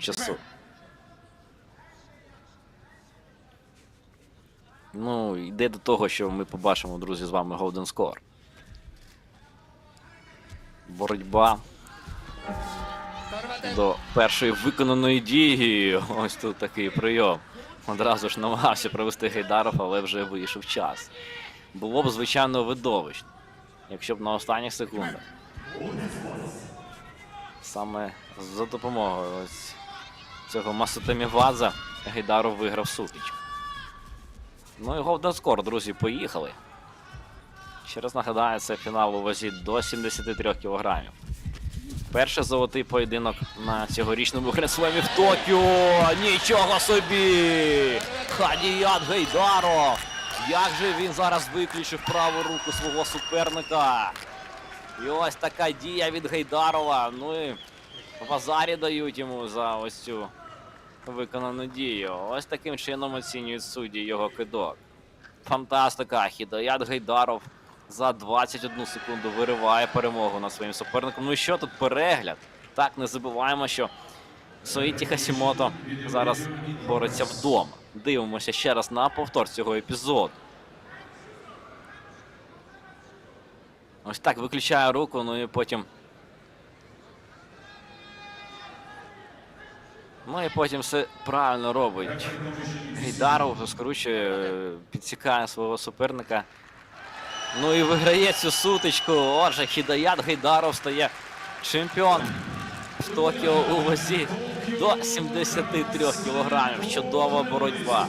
часу. Ну, йде до того, що ми побачимо, друзі, з вами Golden Score. Боротьба до першої виконаної дії. Ось тут такий прийом. Одразу ж намагався провести Гейдаров, але вже вийшов час. Було б, звичайно, видовищно, якщо б на останніх секундах. Саме за допомогою ось цього Масутемівадза Гейдаров виграв сутичку. Ну і Golden друзі, поїхали. Ще раз нагадаю, це фінал у вазі до 73 кілограмів. Перший золотий поєдинок на цьогорічному гренслемі в Токіо. Нічого собі! Хадіят Гейдаров! Як же він зараз виключив праву руку свого суперника? І ось така дія від Гейдарова. Ну і в базарі дають йому за ось цю виконану дію. Ось таким чином оцінюють судді його кидок. Фантастика! Хідаят Гейдаров за 21 секунду вириває перемогу над своїм суперником. Ну і що тут перегляд? Так, не забуваємо, що Соїті Хасімото зараз бореться вдома. Дивимося ще раз на повтор цього епізоду. Ось так виключає руку, ну і потім. Ну і потім все правильно робить. Гейдаров скручує, е, підсікає свого суперника. Ну і виграє цю сутичку. Отже, Хідаят Гейдаров стає чемпіон в Токіо у вазі до 73 кілограмів. Чудова боротьба.